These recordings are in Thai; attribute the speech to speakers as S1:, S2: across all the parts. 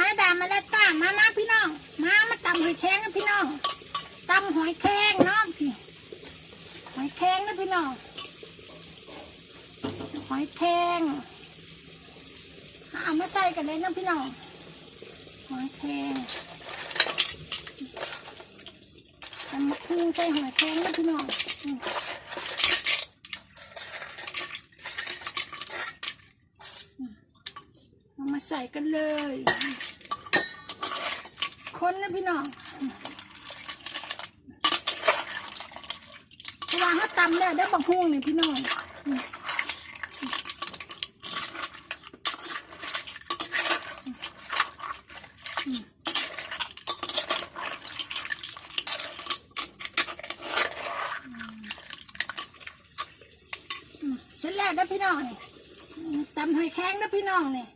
S1: มาดามาแล้วจ้ามามาพี่น้อง มามาตำหอยแครงนะพี่น้องตำหอยแครงเนาะพี่หอยแครงนะพี่น้องหอยแครงเอามาใส่กันเลยนะพี่น้องหอยแครงทำมะคุงใส่หอยแครงนะพี่น้องอืมเอามา ใส่กันเลย คนนะพี่น้องเพราะว่าเขาตำแล้วได้บักฮวงนี่พี่น้องเสร็จแล้วนะพี่น้องนี่ตำหอยแข้งนะพี่น้องนี่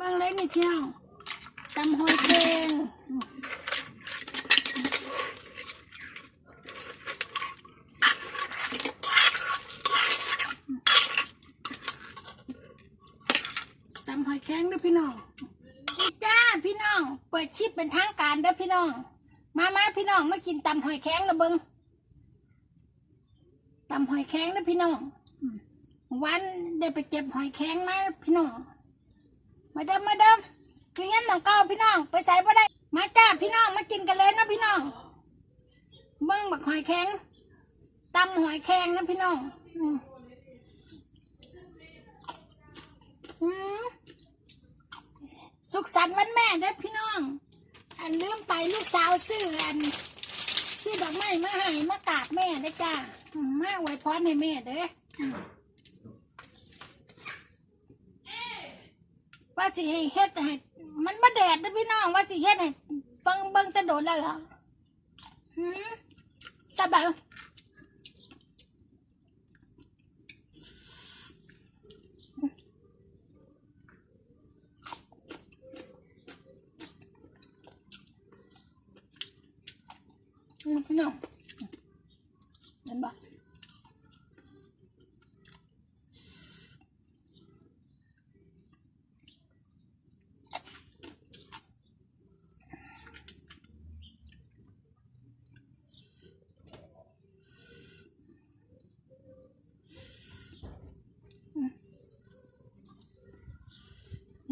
S1: บ้างเลยนี่พี่น้องตำหอยแข้งตำหอยแข้งด้อพี่น้องนี่จ้าพี่น้อง เปิดคลิปเป็นทางการเด้อพี่น้อง มามาพี่น้องมากินตำหอยแข้งนะเบิงตำหอยแข้งเด้อพี่น้อง วันได้ไปเก็บหอยแข้งมาพี่น้อง มาเดิมมาเดิมคืองั้นหนองเก้าพี่น้องไปใส่บ่ได้ มาจ้าพี่น้องมากินกันเลยนะพี่น้องเบิ้งบักหอยแข้งตำหอยแข้งนะพี่น้องสุขสันต์วันแม่เด้อพี่น้อง อันลืมไปลูกสาวซื้ออันซื้อดอกไม้มาให้มากราบแม่เด้จ้ามมาไว้พรให้แม่เด้ออืม ว่าสิเฮ็ดให้มันบ่แดดเด้อพี่น้องว่าสิเฮ็ดให้เบิ่งเบิ่งตะโดดแล้วเหรอหืมสบายอืมพี่น้องเห็นป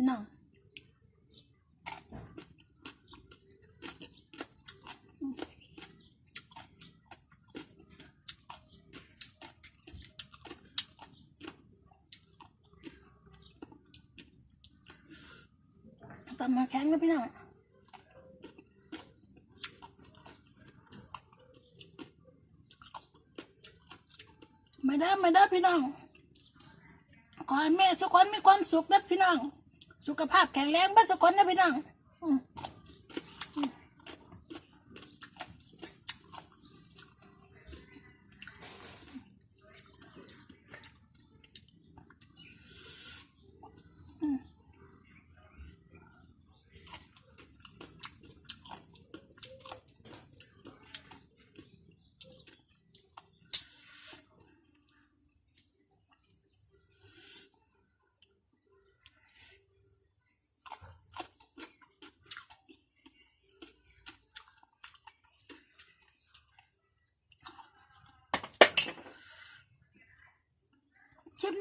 S1: พี่น้องตำมาแข็งนะพี่น้องมาเด้อมาเด้อพี่น้องขอให้แม่สุกคนมีความสุขนะพี่น้อง สุขภาพแข็งแรงบ้านสุกคนนะพี่น้อง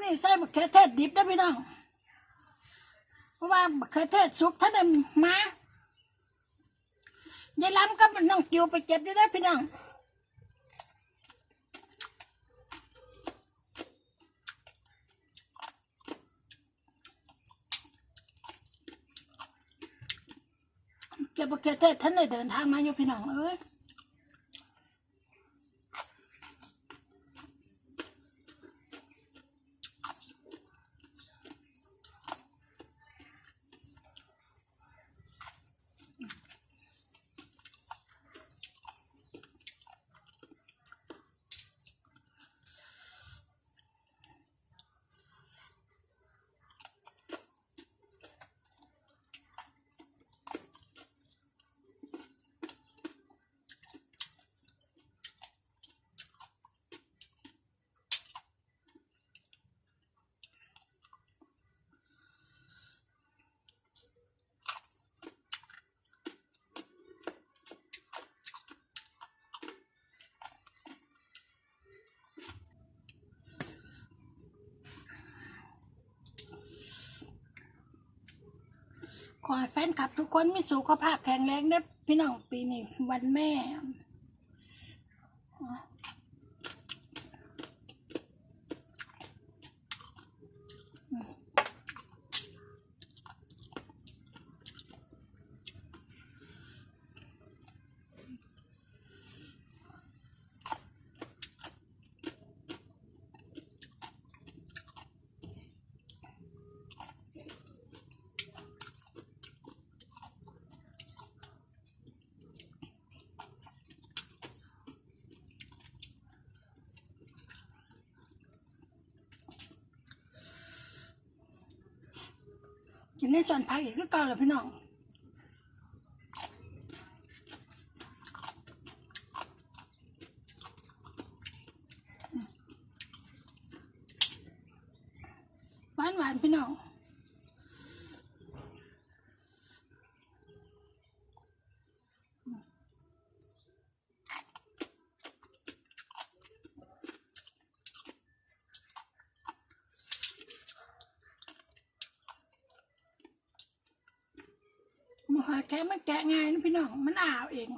S1: นี้ใส่มะเขือเทศดิบนะพี่น้องเพราะว่ามะเขือเทศสุกท่านได้มายายล้ำก็มันน้องจิวไปเก็บด้วยนะพี่น้องเก็บมะเขือเทศท่านได้เดินทางมาอยู่พี่น้องเอ้ย ขอให้แฟนคลับทุกคนมีสุขภาพแข็งแรงนะพี่น้องปีนี้วันแม่ กินในส่วนผักอีกก็เก่าแล้วพี่น้องหวานหวานพี่น้อง มาหาแกะมันแกะง่ายนะพี่น้อง มันอ้าวเอง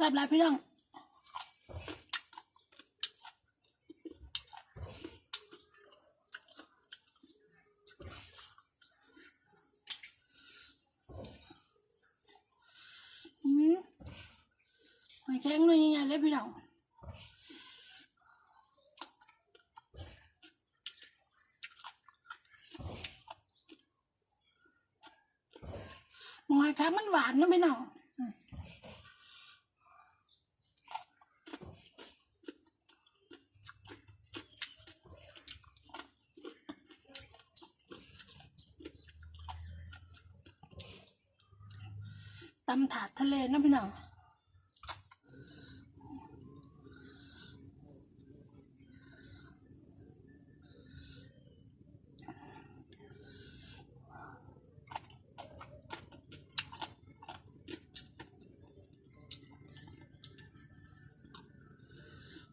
S1: ซ่บหลายพี่น้องหอยแข็งหน่อยใหญ่เลยพี่น้องหอยแข็งมันหวานนะพี่น้อง ตำถาด ทะเลนะพี่น้อง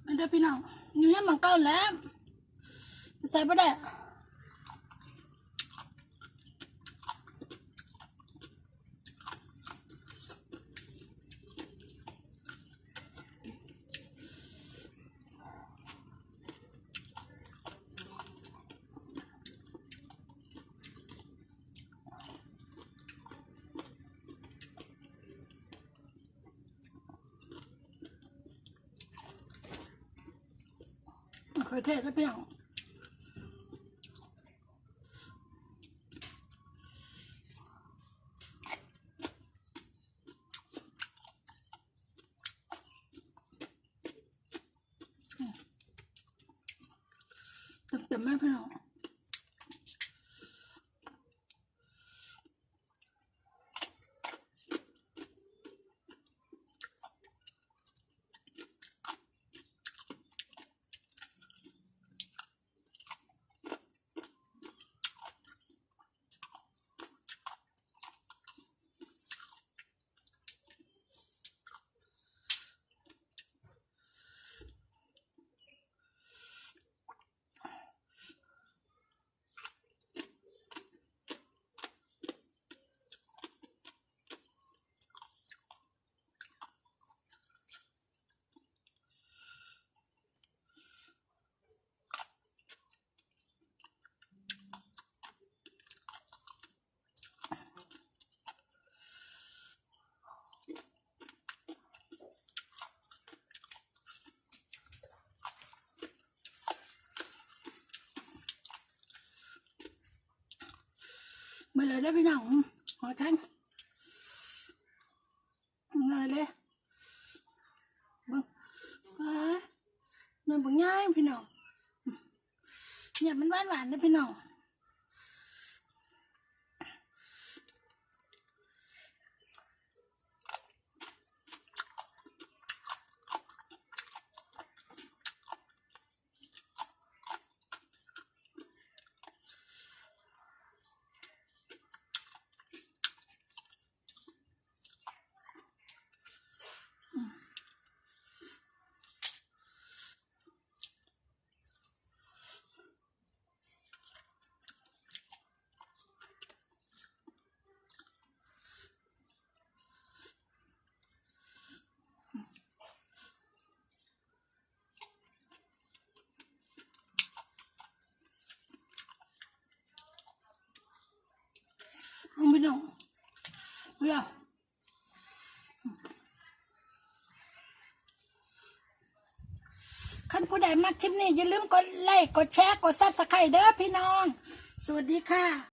S1: ไม่ได้อพี่น้องอยู่ยังมังเก้าแล้วใส่ปะได้มะเขือเทศแล้ว พี่น้อง เลยแล้วพี่น้องอืมหอยแข็งมาเลยบึงไปเนื้อบุญง่ายพี่น้องเนี่ยมันหวานหวานๆนะพี่น้อง เอา พี่น้องเรียวคันผู้ใดมาคลิปนี้ อย่าลืมกดไลค์กดแชร์ กดซับสไครต์เด้อพี่น้อง สวัสดีค่ะ